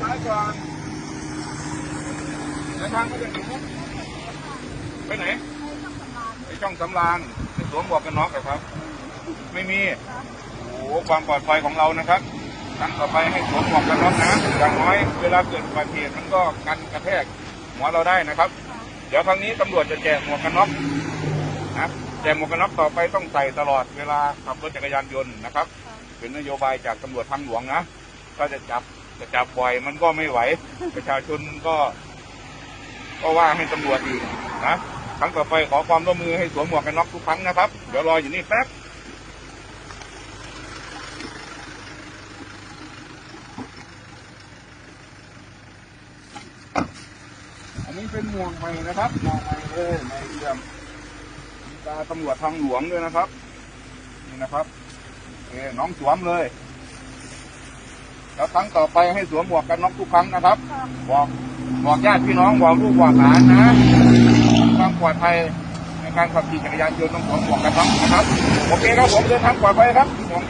ซ้ายก่อนเดินทางไปไหนไปไหนไปช่องสำรานไปสวมหมวกกันน็อกครับ ไม่มีโอ้ความปลอดภัยของเรานะครับครั้งต่อไปให้สวมหมวกกันน็อกนะอย่างน้อยเวลาเกิดอุบัติเหตุมันก็กันกระแทกหัวเราได้นะครับ เดี๋ยวครั้งนี้ตำรวจจะแจกหมวกกันน็อกนะแจกหมวกกันน็อกต่อไปต้องใส่ตลอดเวลาขับรถจักรยานยนต์นะครับ เป็นนโยบายจากตำรวจทางหลวงนะ ก็จะจับ จะจับบ่อยมันก็ไม่ไหว ประชาชนก็ ก็ว่าให้ตำรวจอีกนะครั้งต่อไปขอความร่วมมือให้สวมหมวกกันน็อกทุกครั้งนะครับ เดี๋ยวรออยู่นี่แป๊บอันนี้เป็นหมวกใหม่นะครับหมวกใหม่เลยในเอี่ยมตาตำรวจทางหลวงด้วยนะครับ นี่นะครับโอน้องสวมเลย แล้วครั้งต่อไปให้สวมหมวกกันน็อกทุกครั้งนะครับ บอกบอกญาติพี่น้องบอกลูกบอกหลานนะความปลอดภัยในการขับขี่จักรยานยนต์ต้องสวมหมวกกันน็อกนะครับ โอเคครับผมเดินทางปลอดภัยครับห่วงใย